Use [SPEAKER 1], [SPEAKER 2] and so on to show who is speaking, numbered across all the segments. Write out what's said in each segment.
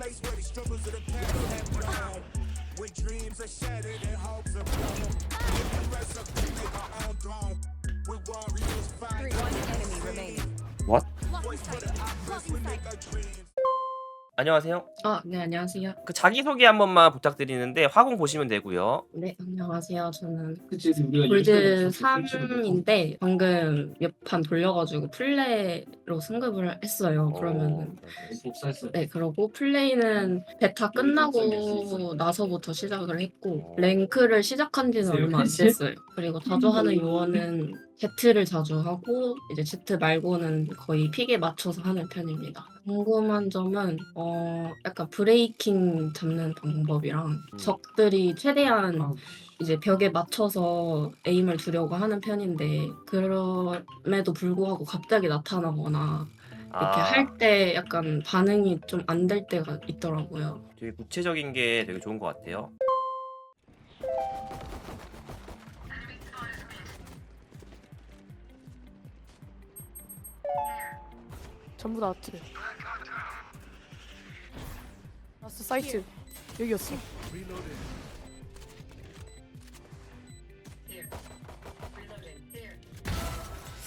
[SPEAKER 1] One enemy remaining.
[SPEAKER 2] What?
[SPEAKER 1] Blocking sight. Blocking sight.
[SPEAKER 2] 안녕하세요.
[SPEAKER 3] 아, 네, 안녕하세요.
[SPEAKER 2] 그 자기소개 한 번만 부탁드리는데 화공 보시면 되고요.
[SPEAKER 3] 네, 안녕하세요. 저는 골드
[SPEAKER 4] 유튜브에서
[SPEAKER 3] 3인데 방금 몇 판 돌려가지고 플레 이로 승급을 했어요. 그러면은
[SPEAKER 4] 복사했어.
[SPEAKER 3] 네, 그러고 플레이는 베타 끝나고 나서부터 시작을 했고 랭크를 시작한 지는 얼마 안 됐어요. 그리고 자주 하는 요원은 Z를 자주 하고 이제 Z 말고는 거의 픽에 맞춰서 하는 편입니다. 궁금한 점은 어 약간 브레이킹 잡는 방법이랑
[SPEAKER 2] 음.
[SPEAKER 3] 적들이 최대한
[SPEAKER 4] 아.
[SPEAKER 3] 이제 벽에 맞춰서 에임을 두려고 하는 편인데 그럼에도 불구하고 갑자기 나타나거나 이렇게
[SPEAKER 2] 아,
[SPEAKER 3] 할 때 약간 반응이 좀 안 될 때가 있더라고요.
[SPEAKER 2] 되게 구체적인 게 되게 좋은 것 같아요.
[SPEAKER 5] 전부 다 아트. 라스트 사이트 여기였어.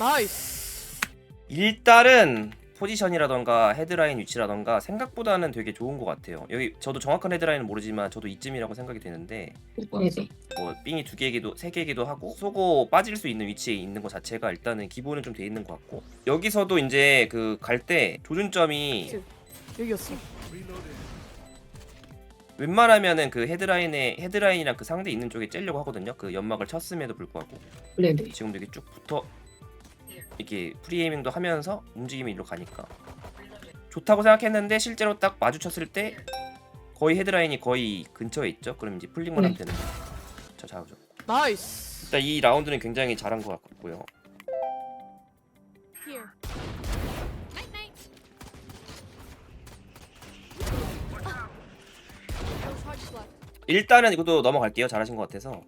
[SPEAKER 5] 나이스.
[SPEAKER 2] 일단은 포지션이라던가 헤드라인 위치라던가 생각보다는 되게 좋은 것 같아요. 여기 저도 정확한 헤드라인은 모르지만 저도 이쯤이라고 생각이 되는데
[SPEAKER 3] 네네.
[SPEAKER 2] 뭐 삥이 두 개이기도 세 개이기도 하고 쏘고 빠질 수 있는 위치에 있는 것 자체가 일단은 기본은 좀 돼 있는 것 같고 여기서도 이제 그 갈 때 조준점이
[SPEAKER 5] 여기였어.
[SPEAKER 2] 웬만하면은 그 헤드라인에 헤드라인이랑 그 상대 있는 쪽에 째려고 하거든요. 그 연막을 쳤음에도 불구하고
[SPEAKER 3] 네네.
[SPEAKER 2] 지금도 이렇게 쭉 붙어 이렇게 프리에이밍도 하면서 움직임이 이리로 가니까 좋다고 생각했는데 실제로 딱 마주쳤을 때 거의 헤드라인이 거의 근처에 있죠. 그럼 이제 풀링만 하면
[SPEAKER 3] 네.
[SPEAKER 2] 되는 거예요. 자, 잡아줘.
[SPEAKER 5] 나이스.
[SPEAKER 2] 일단 이 라운드는 굉장히 잘한 것 같고요. 일단은 이것도 넘어갈게요. 잘하신 것 같아서.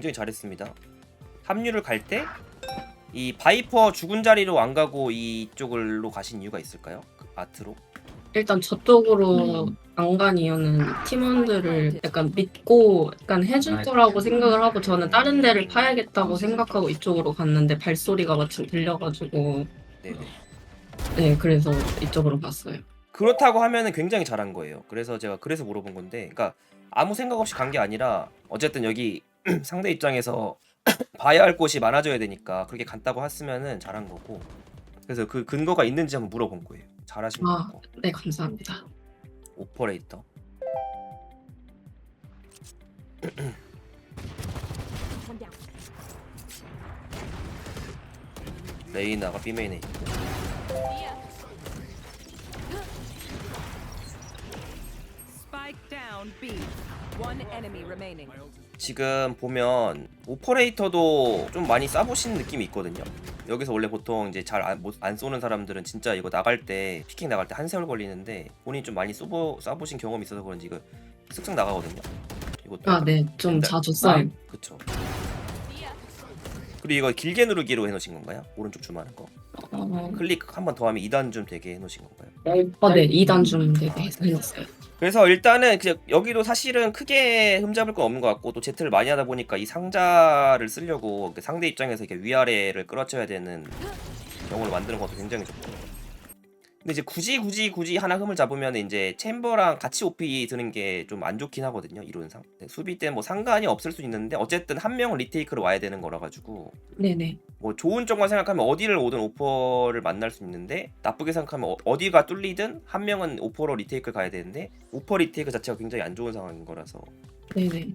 [SPEAKER 2] 굉장히 잘했습니다. 합류를 갈 때 이 바이퍼 죽은 자리로 안 가고 이쪽으로 가신 이유가 있을까요? 그 아트로?
[SPEAKER 3] 일단 저쪽으로 안 간 이유는 팀원들을 약간 믿고 약간 해줄 거라고 생각을 하고 저는 다른 데를 파야겠다고 생각하고 이쪽으로 갔는데 발소리가 마침 들려가지고
[SPEAKER 2] 네네.
[SPEAKER 3] 네 그래서 이쪽으로 갔어요.
[SPEAKER 2] 그렇다고 하면은 굉장히 잘한 거예요. 그래서 제가 그래서 물어본 건데, 그러니까 아무 생각 없이 간 게 아니라 어쨌든 여기 상대 입장에서 봐야 할 곳이 많아져야 되니까 그렇게 간다고 했으면은 잘한 거고. 그래서 그 근거가 있는지 한번 물어본 거예요. 잘하신 거
[SPEAKER 3] 아.
[SPEAKER 2] 같고.
[SPEAKER 3] 네 감사합니다.
[SPEAKER 2] 오퍼레이터. 레이나가 B메인에 있고.
[SPEAKER 1] Spike down B. One enemy remaining.
[SPEAKER 2] 지금 보면 오퍼레이터도 좀 많이 쏴보신 느낌이 있거든요. 여기서 원래 보통 이제 잘안 쏘는 사람들은 진짜 이거 나갈 때 피킹 나갈 때 한 세월 걸리는데 본인이 좀 많이 쏘보, 쏴보신 경험이 있어서 그런지 이거 쓱쓱 나가거든요. 이것도
[SPEAKER 3] 아 네 좀 자주 써요.
[SPEAKER 2] 그쵸.
[SPEAKER 1] Yeah.
[SPEAKER 2] 그리고 이거 길게 누르기로 해놓으신 건가요? 오른쪽 줌하는 거.
[SPEAKER 3] 어,
[SPEAKER 2] 클릭 한 번 더 하면 2단 줌 되게 해놓으신 건가요?
[SPEAKER 3] 어, 네 2단 좀 되게 해서 해놨어요.
[SPEAKER 2] 그래서 일단은 여기도 사실은 크게 흠잡을 건 없는 것 같고 또 제트를 많이 하다 보니까 이 상자를 쓰려고 그 상대 입장에서 이렇게 위아래를 끌어쳐야 되는 경우를 만드는 것도 굉장히 좋고 근데 이제 굳이 굳이 굳이 하나 흠을 잡으면 이제 챔버랑 같이 OP 드는 게 좀 안 좋긴 하거든요 이론상 네, 수비 때 뭐 상관이 없을 수 있는데 어쨌든 한 명은 리테이크로 와야 되는 거라 가지고
[SPEAKER 3] 네네.
[SPEAKER 2] 뭐 좋은 쪽만 생각하면 어디를 오든 오퍼를 만날 수 있는데 나쁘게 생각하면 어, 디가 뚫리든 한 명은 오퍼로 리테이크를 가야 되는데 오퍼 리테이크 자체가 굉장히 안 좋은 상황인 거라서
[SPEAKER 3] 네네.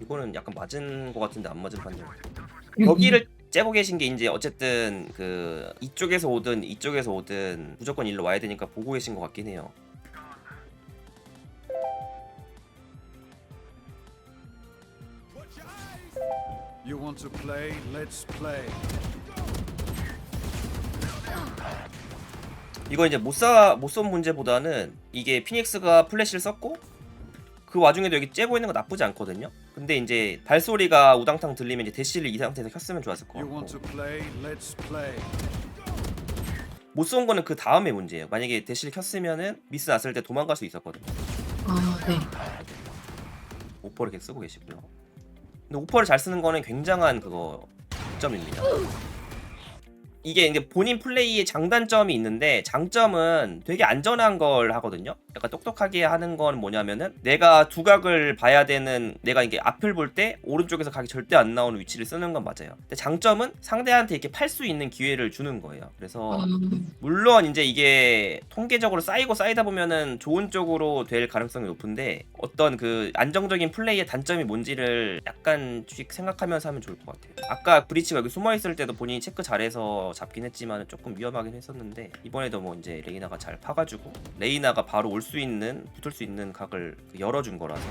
[SPEAKER 2] 이거는 약간 맞은 것 같은데 안 맞은 판정. 여기를 째고 계신 게 이제 어쨌든 그 이쪽에서 오든 이쪽에서 오든 무조건 일로 와야 되니까 보고 계신 것 같긴 해요. 이거 이제 못사못쏜 문제보다는 이게 피닉스가 플래시를 썼고 그 와중에도 여기 째고 있는 거 나쁘지 않거든요. 근데 이제 발소리가 우당탕 들리면 이제 대시를 이 상태에서 켰으면 좋았을 것
[SPEAKER 4] You want
[SPEAKER 2] 같고
[SPEAKER 4] to play? Let's play.
[SPEAKER 2] 못쏜 거는 그 다음의 문제예요. 만약에 대시를 켰으면은 미스 났을 때 도망갈 수 있었거든요.
[SPEAKER 3] 아, 네.
[SPEAKER 2] 오퍼를 계속 쓰고 계시고요. 근데 오퍼를 잘 쓰는 거는 굉장한 그거 점입니다. 이게 이제 본인 플레이의 장단점이 있는데 장점은 되게 안전한 걸 하거든요. 약간 똑똑하게 하는 건 뭐냐면은 내가 두각을 봐야 되는 내가 이게 앞을 볼 때 오른쪽에서 각이 절대 안 나오는 위치를 쓰는 건 맞아요. 근데 장점은 상대한테 이렇게 팔 수 있는 기회를 주는 거예요. 그래서
[SPEAKER 3] 음,
[SPEAKER 2] 물론 이제 이게 통계적으로 쌓이고 쌓이다 보면은 좋은 쪽으로 될 가능성이 높은데 어떤 그 안정적인 플레이의 단점이 뭔지를 약간씩 생각하면서 하면 좋을 것 같아요. 아까 브리치가 여기 숨어 있을 때도 본인이 체크 잘해서 잡긴 했지만 조금 위험하긴 했었는데 이번에도 뭐 이제 레이나가 잘 파가지고 레이나가 바로 올 수 있는 붙을 수 있는 각을 그 열어준 거라서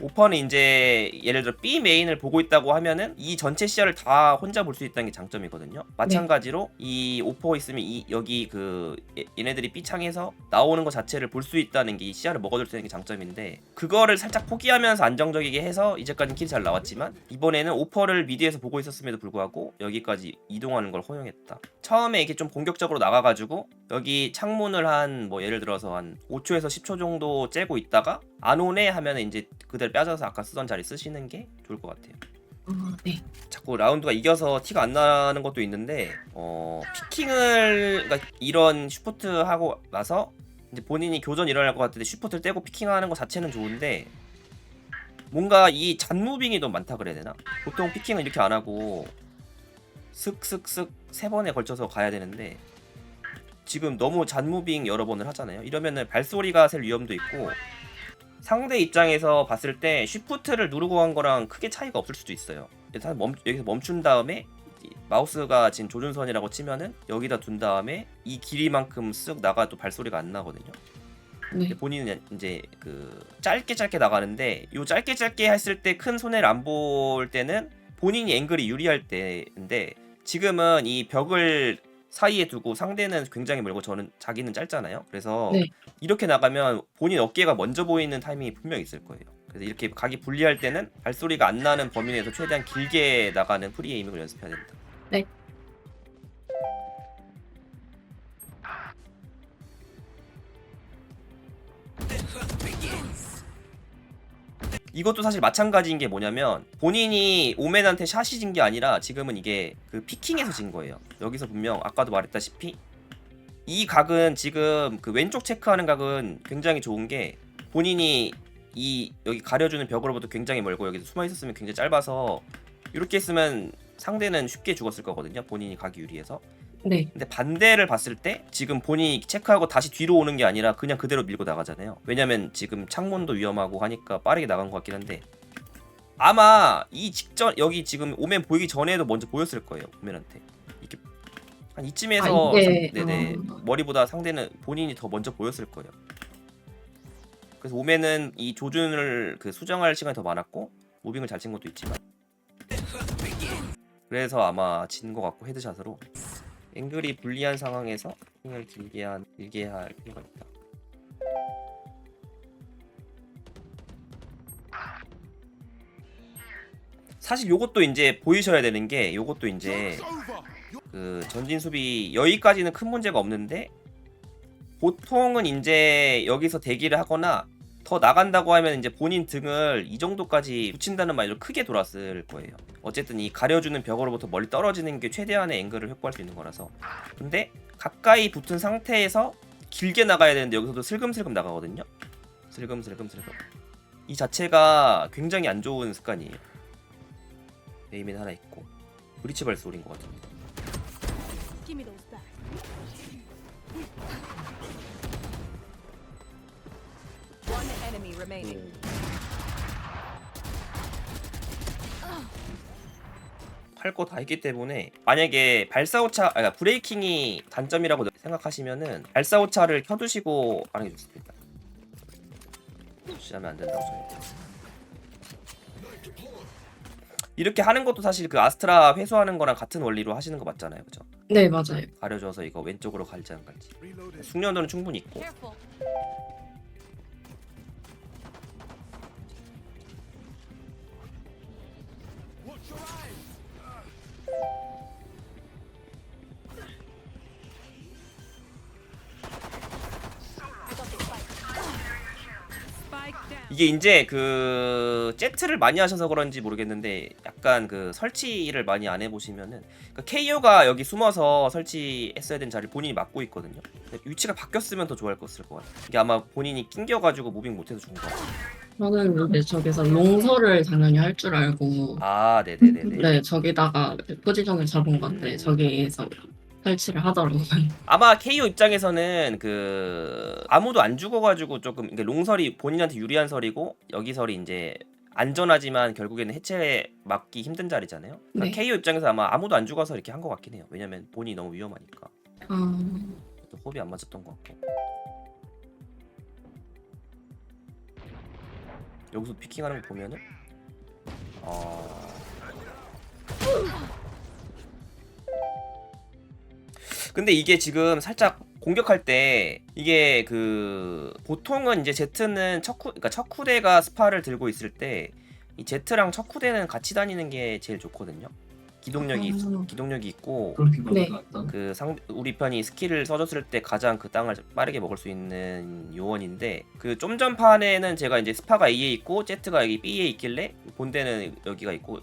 [SPEAKER 2] 오퍼는 이제 예를 들어 B 메인을 보고 있다고 하면은 이 전체 시야를 다 혼자 볼 수 있다는 게 장점이거든요. 마찬가지로 이 오퍼 있으면 이 여기 그 얘- 얘네들이 B 창에서 나오는 것 자체를 볼 수 있다는 게 이 시야를 먹어줄 수 있는 게 장점인데 그거를 살짝 포기하면서 안정적이게 해서 이제까지 킬이 잘 나왔지만 이번에는 오퍼를 미디에서 보고 있었음에도 불구하고 여기까지 이동하는 걸 허용했다. 처음에 이게 좀 공격적으로 나가가지고 여기 창문을 한 뭐 예를 들어서 한 5초에서 10초 정도 째고 있다가 안 오네 하면 이제 그대로 빠져서 아까 쓰던 자리 쓰시는 게 좋을 것 같아요.
[SPEAKER 3] 아, 네.
[SPEAKER 2] 자꾸 라운드가 이겨서 티가 안 나는 것도 있는데 어 피킹을 그러니까 이런 슈퍼트 하고 나서 이제 본인이 교전 일어날 것 같은데 슈퍼트를 떼고 피킹하는 것 자체는 좋은데 뭔가 이 잔무빙이 너무 많다 그래야 되나? 보통 피킹은 이렇게 안 하고 슥슥슥 세 번에 걸쳐서 가야 되는데 지금 너무 잔무빙 여러 번을 하잖아요. 이러면은 발소리가 셀 위험도 있고 상대 입장에서 봤을 때 쉬프트를 누르고 간 거랑 크게 차이가 없을 수도 있어요. 일단 멈, 여기서 멈춘 다음에 이 마우스가 지금 조준선이라고 치면은 여기다 둔 다음에 이 길이만큼 쓱 나가도 발소리가 안 나거든요.
[SPEAKER 3] 네.
[SPEAKER 2] 본인은 이제 그 짧게 짧게 나가는데 요 짧게 짧게 했을 때 큰 손해를 안 볼 때는 본인이 앵글이 유리할 때인데 지금은 이 벽을 사이에 두고 상대는 굉장히 멀고 저는 자기는 짧잖아요. 그래서
[SPEAKER 3] 네.
[SPEAKER 2] 이렇게 나가면 본인 어깨가 먼저 보이는 타이밍이 분명 있을 거예요. 그래서 이렇게 각이 불리할 때는 발소리가 안 나는 범위 내에서 최대한 길게 나가는 프리에이밍을 연습해야 된다. 이것도 사실 마찬가지인 게 뭐냐면 본인이 오맨한테 샷이 진 게 아니라 지금은 이게 그 피킹에서 진 거예요. 여기서 분명 아까도 말했다시피 이 각은 지금 그 왼쪽 체크하는 각은 굉장히 좋은 게 본인이 이 여기 가려주는 벽으로부터 굉장히 멀고 여기서 숨어 있었으면 굉장히 짧아서 이렇게 했으면 상대는 쉽게 죽었을 거거든요. 본인이 각이 유리해서.
[SPEAKER 3] 네.
[SPEAKER 2] 근데 반대를 봤을 때 지금 본인이 체크하고 다시 뒤로 오는 게 아니라 그냥 그대로 밀고 나가잖아요. 왜냐면 지금 창문도 위험하고 하니까 빠르게 나간 것 같긴 한데 아마 이 직전 여기 지금 오면 보이기 전에도 먼저 보였을 거예요. 오면한테 이렇게 한 이쯤에서
[SPEAKER 3] 아, 이게,
[SPEAKER 2] 상- 네네
[SPEAKER 3] 어.
[SPEAKER 2] 머리보다 상대는 본인이 더 먼저 보였을 거예요. 그래서 오면은 이 조준을 그 수정할 시간이 더 많았고 무빙을 잘 친 것도 있지만 그래서 아마 진 것 같고 헤드샷으로 앵글이 불리한 상황에서 핑을 길게 한 길게 할 필요가 있다. 사실 요것도 이제 보이셔야 되는 게 요것도 이제 그 전진 수비 여기까지는 큰 문제가 없는데 보통은 이제 여기서 대기를 하거나 더 나간다고 하면 이제 본인 등을 이 정도까지 붙인다는 말로 크게 돌았을 거예요. 어쨌든 이 가려주는 벽으로부터 멀리 떨어지는 게 최대한의 앵글을 확보할 수 있는 거라서. 근데 가까이 붙은 상태에서 길게 나가야 되는데 여기서도 슬금슬금 나가거든요. 슬금슬금슬금. 이 자체가 굉장히 안 좋은 습관이에요. 에이맨 하나 있고 브리치 발소리인 것 같습니다.
[SPEAKER 1] Remaining.
[SPEAKER 2] 할 거 다 했기 때문에 만약에 발사오차 아니 그러니까 브레이킹이 단점이라고 생각하시면은 발사오차를 켜두시고 하는 게 좋습니다. 시하면 안 된다고 저희. 이렇게 하는 것도 사실 그 아스트라 회수하는 거랑 같은 원리로 하시는 거 맞잖아요, 그죠?
[SPEAKER 3] 네 맞아요.
[SPEAKER 2] 가려줘서 이거 왼쪽으로 갈지 안 갈지. 숙련도는 충분히 있고.
[SPEAKER 6] Careful.
[SPEAKER 2] 이게 이제 그 제트를 많이 하셔서 그런지 모르겠는데 약간 그 설치를 많이 안 해보시면은 그 KO가 여기 숨어서 설치했어야 된 자리를 본인이 맡고 있거든요. 위치가 바뀌었으면 더 좋아할 것을 것 같아요. 이게 아마 본인이 낑겨가지고 무빙 못해서 죽은 거 같아요.
[SPEAKER 3] 저는 이제 저기서 롱서를 당연히 할 줄 알고
[SPEAKER 2] 아, 네네네네.
[SPEAKER 3] 네 저기다가 포지션을 잡은 건데 저기에서 설치를 하더라고요.
[SPEAKER 2] 아마 KO 입장에서는 그 아무도 안 죽어가지고 조금 이게 롱설이 본인한테 유리한 설이고 여기 설이 이제 안전하지만 결국에는 해체 막기 힘든 자리잖아요. 그러니까
[SPEAKER 3] 네.
[SPEAKER 2] KO 입장에서 아마 아무도 안 죽어서 이렇게 한 것 같긴 해요. 왜냐면 본인이 너무 위험하니까.
[SPEAKER 3] 아,
[SPEAKER 2] 또 호흡이 안 맞았던 것 같고. 여기서 피킹하는 거 보면은 어... 근데 이게 지금 살짝 공격할 때 이게 그 보통은 이제 제트는 척후 그러니까 척후대가 스파를 들고 있을 때 이 제트랑 척후대는 같이 다니는 게 제일 좋거든요. 기동력이 있-
[SPEAKER 3] 음.
[SPEAKER 2] 기동력이 있고
[SPEAKER 3] 네.
[SPEAKER 2] 그 상 우리 편이 스킬을 써줬을 때 가장 그 땅을 빠르게 먹을 수 있는 요원인데 그 좀 전 판에는 제가 이제 스파가 A에 있고 제트가 여기 B에 있길래 본대는 여기가 있고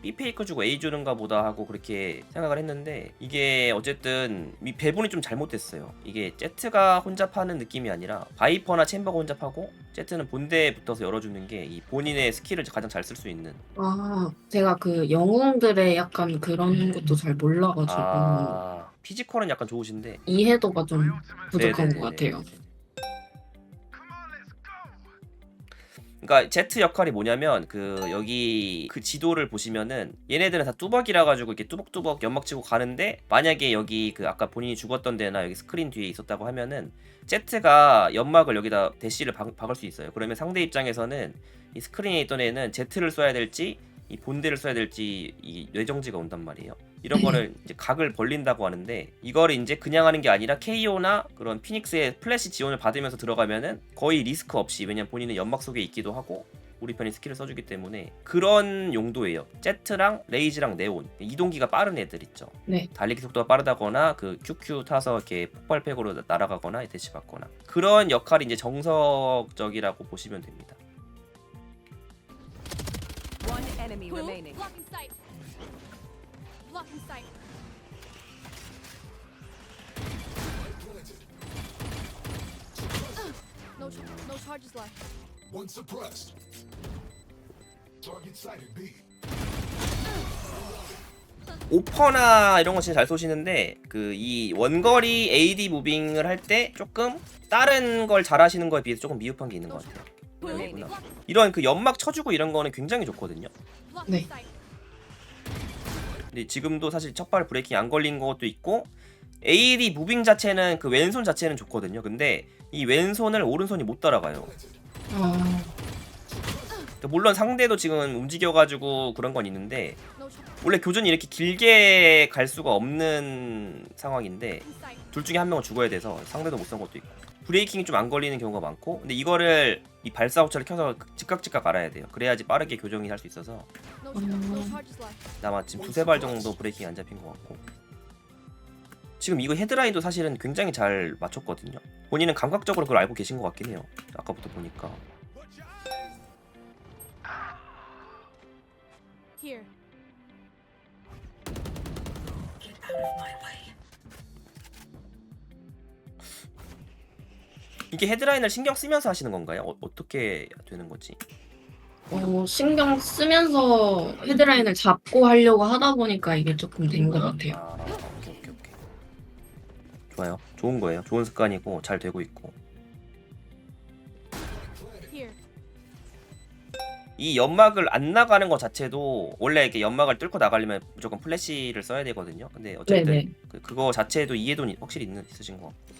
[SPEAKER 2] B 페이크 주고 A 주는가 보다 하고 그렇게 생각을 했는데 이게 어쨌든 이 배분이 좀 잘못됐어요. 이게 제트가 혼자 파는 느낌이 아니라 바이퍼나 챔버가 혼자 파고 제트는 본대에 붙어서 열어주는 게 이 본인의 스킬을 가장 잘 쓸 수 있는
[SPEAKER 3] 아 제가 그 영웅들의 약간 그런 것도 잘 몰라가지고
[SPEAKER 2] 아 피지컬은 약간 좋으신데
[SPEAKER 3] 이해도가 좀 부족한. 것 같아요.
[SPEAKER 2] 그러니까 제트 역할이 뭐냐면 그 여기 그 지도를 보시면은 얘네들은 다 뚜벅이라 가지고 이렇게 뚜벅뚜벅 연막 치고 가는데 만약에 여기 그 아까 본인이 죽었던 데나 여기 스크린 뒤에 있었다고 하면은 제트가 연막을 여기다 대시를 박, 박을 수 있어요. 그러면 상대 입장에서는 이 스크린에 있던 애는 제트를 써야 될지 이 본대를 써야 될지 이 뇌정지가 온단 말이에요. 이런 거를 이제 각을 벌린다고 하는데 이거를 이제 그냥 하는 게 아니라 KO나 그런 피닉스의 플래시 지원을 받으면서 들어가면은 거의 리스크 없이 왜냐면 본인은 연막 속에 있기도 하고 우리 편이 스킬을 써주기 때문에 그런 용도예요. 제트랑 레이즈랑 네온 이동기가 빠른 애들 있죠.
[SPEAKER 3] 네.
[SPEAKER 2] 달리기 속도가 빠르다거나 그 QQ 타서 이렇게 폭발팩으로 날아가거나 대시 받거나 그런 역할이 이제 정석적이라고 보시면 됩니다.
[SPEAKER 6] Blocking sight. No, ch- no charges left.
[SPEAKER 7] One suppressed. Target sighted B.
[SPEAKER 2] 오퍼나 이런 거 진짜 잘 쏘시는데 그 이 원거리 AD 무빙을 할 때 조금 다른 걸 잘하시는 거에 비해서 조금 미흡한 게 있는 것 같아요. 이런 그 연막 쳐주고 이런 거는 굉장히 좋거든요.
[SPEAKER 3] 네.
[SPEAKER 2] 근데 지금도 사실 첫발 브레이킹 안 걸린 것도 있고 AD 무빙 자체는 그 왼손 자체는 좋거든요. 근데 이 왼손을 오른손이 못 따라가요.
[SPEAKER 3] 아,
[SPEAKER 2] 그러니까 물론 상대도 지금 움직여가지고 그런 건 있는데. 원래 교전이 이렇게 길게 갈 수가 없는 상황인데. 둘 중에 한 명은 죽어야 돼서 상대도 못쏜 것도 있고 브레이킹이 좀 안 걸리는 경우가 많고 근데 이거를 이 발사 호차를 켜서 즉각 즉각 알아야 돼요. 그래야지 빠르게 교정이 할 수 있어서.
[SPEAKER 6] Left.
[SPEAKER 2] 아마 지금 두세 발 정도 브레이킹이 안 잡힌 것 같고. 지금 이거 헤드라인도 사실은 굉장히 잘 맞췄거든요. 본인은 감각적으로 그걸 알고 계신 것 같긴 해요. 아까부터 보니까.
[SPEAKER 6] Here.
[SPEAKER 2] 이게 헤드라인을 신경 쓰면서 하시는 건가요? 어, 어떻게 되는 거지?
[SPEAKER 3] 어, 신경 쓰면서 헤드라인을 잡고 하려고 하다 보니까 이게 조금 된 것 같아요.
[SPEAKER 2] 아, 오케이 오케이 오케이. 좋아요. 좋은 거예요. 좋은 습관이고 잘 되고 있고.
[SPEAKER 6] Here.
[SPEAKER 2] 이 연막을 안 나가는 것 자체도 원래 이렇게 연막을 뚫고 나가려면 무조건 플래시를 써야 되거든요. 근데 어쨌든
[SPEAKER 3] 네네.
[SPEAKER 2] 그, 그거 자체도 이해도는 확실히 있는 있으신 것 같고.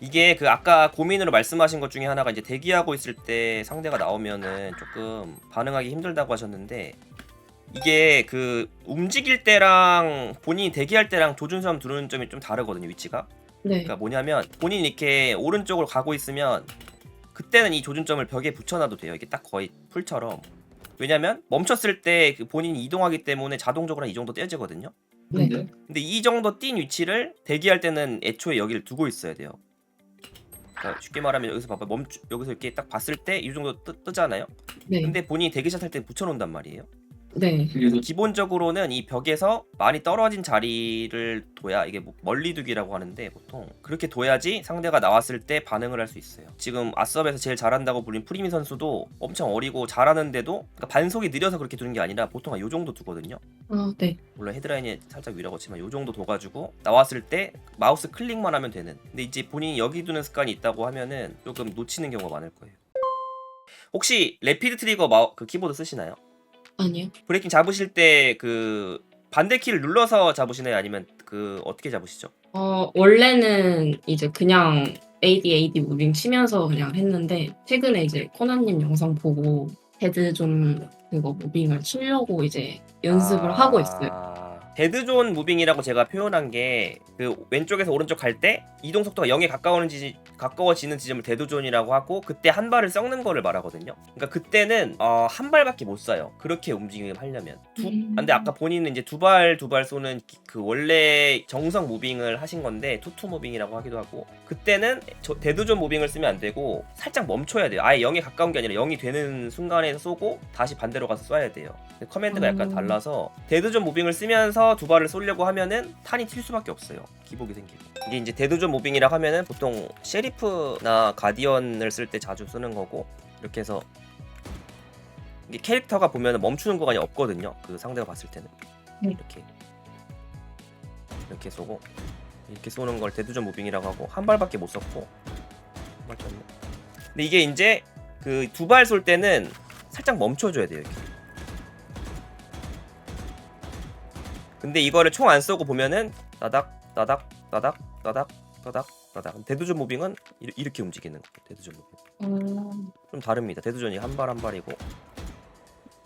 [SPEAKER 2] 이게 그 아까 고민으로 말씀하신 것 중에 하나가 이제 대기하고 있을 때 상대가 나오면은 조금 반응하기 힘들다고 하셨는데 이게 그 움직일 때랑 본인이 대기할 때랑 조준섬 두는 점이 좀 다르거든요 위치가
[SPEAKER 3] 네.
[SPEAKER 2] 그러니까 뭐냐면 본인이 이렇게 오른쪽으로 가고 있으면 그때는 이 조준점을 벽에 붙여놔도 돼요 이게 딱 거의 풀처럼 왜냐면 멈췄을 때 그 본인이 이동하기 때문에 자동적으로 한 이 정도 떼어지거든요
[SPEAKER 3] 네.
[SPEAKER 2] 근데 이 정도 뛴 위치를 대기할 때는 애초에 여기를 두고 있어야 돼요. 그러니까 쉽게 말하면 여기서 봐봐 멈추 여기서 이렇게 딱 봤을 때 이 정도 뜨, 뜨잖아요.
[SPEAKER 3] 네.
[SPEAKER 2] 근데 본인이 대기샷 할 때 붙여놓는단 말이에요.
[SPEAKER 3] 네.
[SPEAKER 2] 기본적으로는 이 벽에서 많이 떨어진 자리를 둬야 이게 뭐 멀리 두기라고 하는데 보통 그렇게 둬야지 상대가 나왔을 때 반응을 할 수 있어요. 지금 아섭에서 제일 잘한다고 불린 프리미 선수도 엄청 어리고 잘하는데도 그러니까 반속이 느려서 그렇게 두는 게 아니라 보통 한 요 정도 두거든요.
[SPEAKER 3] 아, 네.
[SPEAKER 2] 물론 헤드라인이 살짝 위라고 치면 요 정도 둬가지고 나왔을 때 마우스 클릭만 하면 되는 근데 이제 본인이 여기 두는 습관이 있다고 하면은 조금 놓치는 경우가 많을 거예요 혹시 레피드 트리거 마우 그 키보드 쓰시나요?
[SPEAKER 3] 아니요.
[SPEAKER 2] 브레이킹 잡으실 때 그 반대 키를 눌러서 잡으시나요? 아니면 그 어떻게 잡으시죠?
[SPEAKER 3] 어, 원래는 이제 그냥 AD, AD 무빙 치면서 그냥 했는데, 최근에 이제 코나님 영상 보고 헤드 좀 그거 무빙을 치려고 이제 연습을
[SPEAKER 2] 아,
[SPEAKER 3] 하고 있어요.
[SPEAKER 2] 데드존 무빙이라고 제가 표현한 게 그 왼쪽에서 오른쪽 갈 때 이동 속도가 0에 가까워지는 가까워지는 지점을 데드존이라고 하고 그때 한 발을 썩는 거를 말하거든요. 그러니까 그때는 어, 한 발밖에 못 쏴요. 그렇게 움직임 하려면. 두,
[SPEAKER 3] 음.
[SPEAKER 2] 근데 아까 본인은 이제 두 발 두 발 쏘는 기- 그 원래 정석 무빙을 하신 건데 투투 무빙이라고 하기도 하고 그때는 저 데드존 무빙을 쓰면 안 되고 살짝 멈춰야 돼요. 아예 0에 가까운 게 아니라 0이 되는 순간에 쏘고 다시 반대로 가서 쏴야 돼요. 커맨드가 약간
[SPEAKER 3] 음.
[SPEAKER 2] 달라서 데드존 무빙을 쓰면서 두 발을 쏘려고 하면은 탄이 튈 수밖에 없어요. 기복이 생기고. 이게 이제 데드존 무빙이라 하면은 보통 셰리프나 가디언을 쓸 때 자주 쓰는 거고 이렇게 해서 이게 캐릭터가 보면 멈추는 구간이 없거든요. 그 상대가 봤을 때는
[SPEAKER 3] 네.
[SPEAKER 2] 이렇게 이렇게 쏘고 이렇게 쏘는 걸 데드존 무빙이라고 하고 한 발밖에 못 쐈고 한발 쐈네. 근데 이게 이제 그 두 발 쏠 때는 살짝 멈춰줘야 돼요. 이렇게. 근데 이거를 총 안 쏘고 보면은 따닥 따닥 따닥 따닥 따닥 따닥 데드존 무빙은 이렇게 움직이는 거예요. 데드존 무빙
[SPEAKER 3] 음,
[SPEAKER 2] 좀 다릅니다. 데드존이 한 발 한 발이고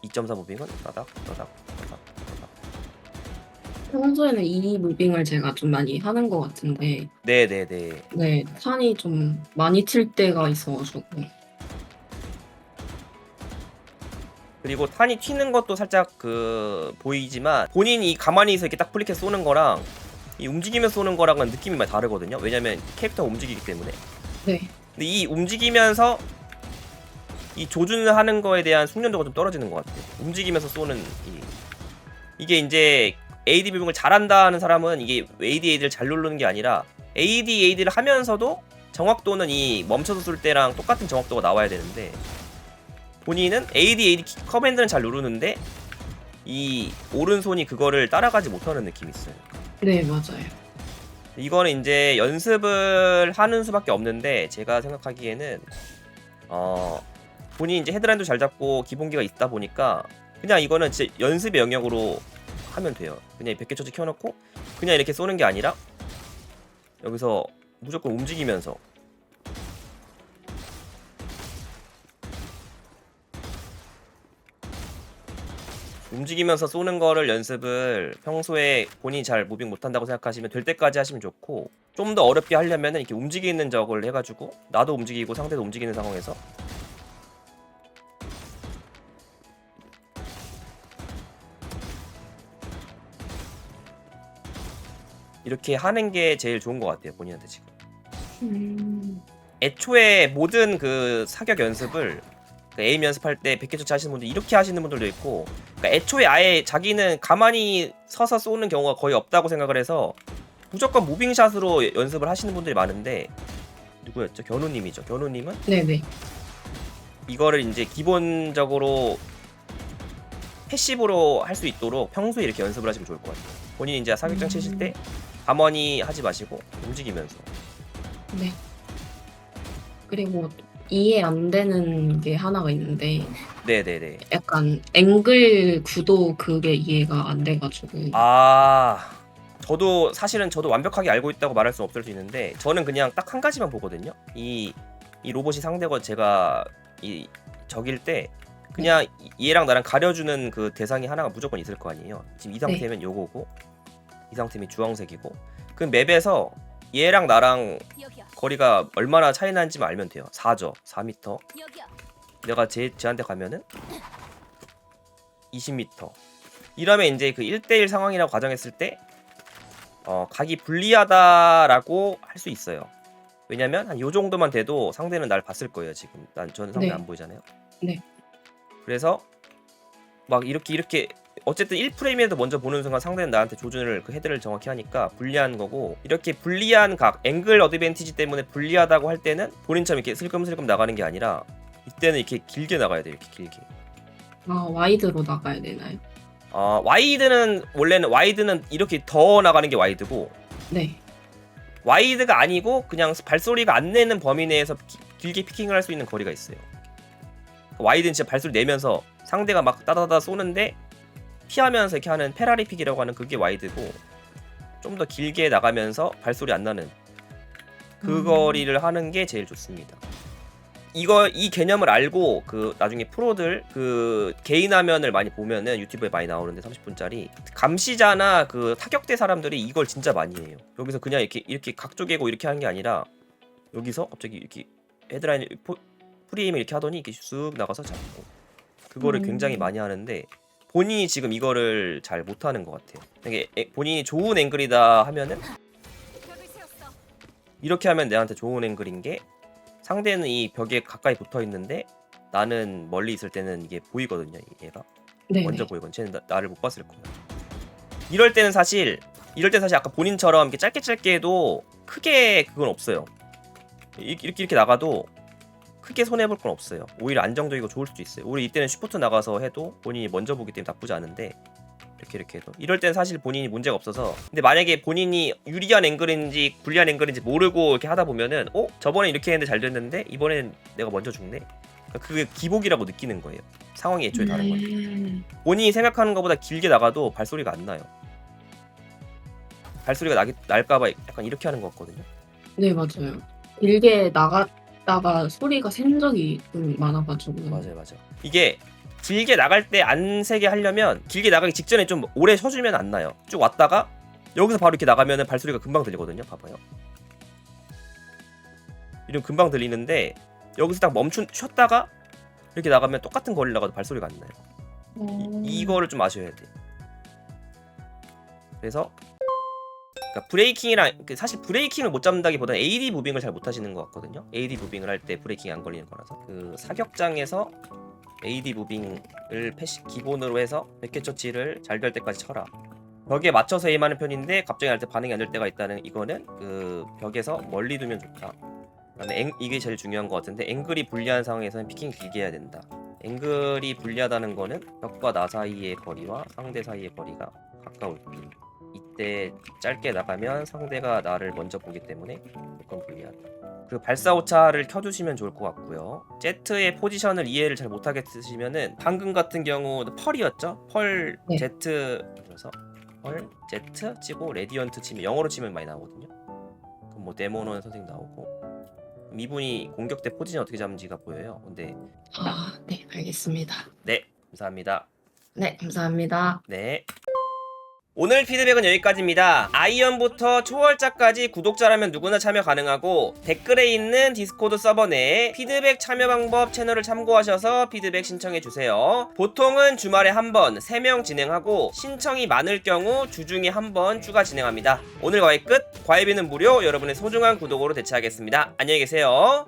[SPEAKER 2] 2.4 무빙은 따닥 따닥 따닥 따닥
[SPEAKER 3] 평소에는 이 무빙을 제가 좀 많이 하는 것 같은데,
[SPEAKER 2] 네네네
[SPEAKER 3] 네, 탄이 좀 많이 칠 때가 있어가지고.
[SPEAKER 2] 그리고 탄이 튀는 것도 살짝 그 보이지만 본인이 가만히서 이렇게 딱 플리켓 쏘는 거랑 이 움직이면서 쏘는 거랑은 느낌이 많이 다르거든요. 왜냐면 캐릭터가 움직이기 때문에.
[SPEAKER 3] 네.
[SPEAKER 2] 근데 이 움직이면서 이 조준을 하는 거에 대한 숙련도가 좀 떨어지는 것 같아요. 움직이면서 쏘는 이 이게 이제 AD 비빙을 잘한다 하는 사람은 이게 AD AD를 잘 누르는 게 아니라 AD AD를 하면서도 정확도는 이 멈춰서 쏠 때랑 똑같은 정확도가 나와야 되는데 본인은 AD AD 키- 커맨드는 잘 누르는데 이 오른손이 그거를 따라가지 못하는 느낌이 있어요.
[SPEAKER 3] 네, 맞아요.
[SPEAKER 2] 이거는 이제 연습을 하는 수밖에 없는데 제가 생각하기에는 어 본인이 이제 헤드라인도 잘 잡고 기본기가 있다 보니까 그냥 이거는 진짜 연습의 영역으로 하면 돼요. 그냥 100개 처치 켜놓고 그냥 이렇게 쏘는 게 아니라 여기서 무조건 움직이면서 움직이면서 쏘는 거를 연습을 평소에 본인이 잘 무빙 못한다고 생각하시면 될 때까지 하시면 좋고 좀 더 어렵게 하려면 이렇게 움직이는 적을 해가지고 나도 움직이고 상대도 움직이는 상황에서. 이렇게 하는 게 제일 좋은 것 같아요 본인한테 지금.
[SPEAKER 3] 음,
[SPEAKER 2] 애초에 모든 그 사격 연습을 그 에임 연습할 때 100개 처치 하시는 분들 이렇게 하시는 분들도 있고 그러니까 애초에 아예 자기는 가만히 서서 쏘는 경우가 거의 없다고 생각을 해서 무조건 무빙샷으로 연습을 하시는 분들이 많은데 누구였죠? 견우님이죠. 견우님은
[SPEAKER 3] 네네.
[SPEAKER 2] 이거를 이제 기본적으로 패시브로 할 수 있도록 평소에 이렇게 연습을 하시면 좋을 것 같아요. 본인이 이제 사격장 치실 때 가만히 하지 마시고 움직이면서
[SPEAKER 3] 네. 그리고 이해 안 되는 게 하나가 있는데,
[SPEAKER 2] 네네네.
[SPEAKER 3] 약간 앵글 구도 그게 이해가 안 돼가지고.
[SPEAKER 2] 아 저도 사실은 저도 완벽하게 알고 있다고 말할 수 없을 수 있는데 저는 그냥 딱 한 가지만 보거든요. 이, 이 로봇이 상대고 제가 이 적일 때 그냥 이- 얘랑 나랑 가려주는 그 대상이 하나가 무조건 있을 거 아니에요. 지금 이 상태면 요거고 이 상태면 주황색이고 그 맵에서 얘랑 나랑. 거리가 얼마나 차이 나는지만 알면 돼요. 4죠. 4m.
[SPEAKER 6] 여기야.
[SPEAKER 2] 내가 제, 쟤한테 가면은 20m. 이러면 이제 그 1대1 상황이라고 가정했을 때 어, 각이 불리하다라고 할 수 있어요. 왜냐면 한 요 정도만 돼도 상대는 날 봤을 거예요, 지금. 난 저는 상대
[SPEAKER 3] 네.
[SPEAKER 2] 안 보이잖아요.
[SPEAKER 3] 네.
[SPEAKER 2] 그래서 막 이렇게 이렇게 어쨌든 1프레임에도 먼저 보는 순간 상대는 나한테 조준을 그 헤드를 정확히 하니까 불리한 거고 이렇게 불리한 각 앵글 어드밴티지 때문에 불리하다고 할 때는 본인처럼 이렇게 슬금슬금 나가는 게 아니라 이때는 이렇게 길게 나가야 돼요 이렇게 길게
[SPEAKER 3] 아 와이드로 나가야 되나요?
[SPEAKER 2] 어, 와이드는 원래는 와이드는 이렇게 더 나가는 게 와이드고
[SPEAKER 3] 네.
[SPEAKER 2] 와이드가 아니고 그냥 발소리가 안 내는 범위 내에서 기- 길게 피킹을 할 수 있는 거리가 있어요 와이드는 진짜 발소리 내면서 상대가 막 따다다 쏘는데 피하면서 이렇게 하는 페라리 픽이라고 하는 그게 와이드고 좀 더 길게 나가면서 발소리 안 나는 그
[SPEAKER 3] 음.
[SPEAKER 2] 거리를 하는 게 제일 좋습니다. 이거 이 개념을 알고 그 나중에 프로들 그 개인 화면을 많이 보면은 유튜브에 많이 나오는데 30분짜리 감시자나 그 타격대 사람들이 이걸 진짜 많이 해요. 여기서 그냥 이렇게 이렇게 각 쪼개고 이렇게 하는 게 아니라 여기서 갑자기 이렇게 헤드라인 포, 프레임을 이렇게 하더니 이렇게 쑥 나가서 잡고 그거를
[SPEAKER 3] 음.
[SPEAKER 2] 굉장히 많이 하는데 본인이 지금 이거를 잘 못하는 것 같아요. 이게 에- 본인이 좋은 앵글이다 하면은. 이렇게 하면 내한테 좋은 앵글인 게 상대는 이 벽에 가까이 붙어 있는데 나는 멀리 있을 때는 이게 보이거든요. 얘가
[SPEAKER 3] 네.
[SPEAKER 2] 먼저 보이거든. 쟤는 나, 나를 못 봤을 거야. 이럴 때는 사실 이럴 때 사실 아까 본인처럼 이렇게 짧게 짧게 해도 크게 그건 없어요. 이- 이렇게 이렇게 나가도 크게 손해 볼 건 없어요. 오히려 안정적이고 좋을 수도 있어요. 우리 이때는 슈퍼트 나가서 해도 본인이 먼저 보기 때문에 나쁘지 않은데 이렇게 이렇게 해도 이럴 땐 사실 본인이 문제가 없어서 근데 만약에 본인이 유리한 앵글인지 불리한 앵글인지 모르고 이렇게 하다 보면은 어 저번에 이렇게 했는데 잘 됐는데 이번엔 내가 먼저 죽네 그러니까 그게 기복이라고 느끼는 거예요 상황이 애초에 다른 건데
[SPEAKER 3] 음.
[SPEAKER 2] 본인이 생각하는 것보다 길게 나가도 발소리가 안 나요 발소리가 나기, 날까봐 약간 이렇게 하는 것 같거든요
[SPEAKER 3] 네 맞아요. 길게 나 갔다가 소리가 센 적이 좀 많아가지고.
[SPEAKER 2] 맞아요 맞아요. 이게 길게 나갈 때 안 세게 하려면 길게 나가기 직전에 좀 오래 쉬어주면 안 나요. 쭉 왔다가 여기서 바로 이렇게 나가면은 발소리가 금방 들리거든요 봐봐요. 이러면 금방 들리는데 여기서 딱 멈춘 쉬었다가 이렇게 나가면 똑같은 거리를 나가도 발소리가 안 나요.
[SPEAKER 3] 어...
[SPEAKER 2] 이, 이거를 좀 아셔야 돼. 그래서 그러니까 브레이킹이랑 그 사실 브레이킹을 못 잡는다기보다는 AD 무빙을 잘 못 하시는 것 같거든요. AD 무빙을 할 때 브레이킹이 안 걸리는 거라서 그 사격장에서 AD 무빙을 패시 기본으로 해서 백개 처치를 잘 될 때까지 쳐라. 벽에 맞춰서 에임하는 편인데 갑자기 할 때 반응이 안 될 때가 있다는 이거는 그 벽에서 멀리 두면 좋다. 그다음에 앵, 이게 제일 중요한 것 같은데 앵글이 불리한 상황에서는 피킹 길게 해야 된다. 앵글이 불리하다는 거는 벽과 나 사이의 거리와 상대 사이의 거리가 가까울 때 이때 짧게 나가면 상대가 나를 먼저 보기 때문에 무조건 불리하다 그리고 발사 오차를 켜두시면 좋을 것 같고요 제트의 포지션을 이해를 잘 못하겠으시면은 방금 같은 경우 펄이었죠 펄
[SPEAKER 3] 네.
[SPEAKER 2] 제트 그래서 펄 제트 치고 레디언트 치면 영어로 치면 많이 나오거든요 그럼 뭐 데모노 선생님 나오고 이분이 공격 때 포지션 어떻게 잡는지가 보여요 근데
[SPEAKER 3] 아, 네 알겠습니다.
[SPEAKER 2] 네, 감사합니다.
[SPEAKER 3] 네 감사합니다.
[SPEAKER 2] 네. 오늘 피드백은 여기까지입니다. 아이언부터 초월자까지 구독자라면 누구나 참여 가능하고 댓글에 있는 디스코드 서버 내에 피드백 참여 방법 채널을 참고하셔서 피드백 신청해 주세요. 보통은 주말에 한 번, 3명 진행하고 신청이 많을 경우 주중에 한 번 추가 진행합니다. 오늘 과외 끝. 과외비는 무료. 여러분의 소중한 구독으로 대체하겠습니다. 안녕히 계세요.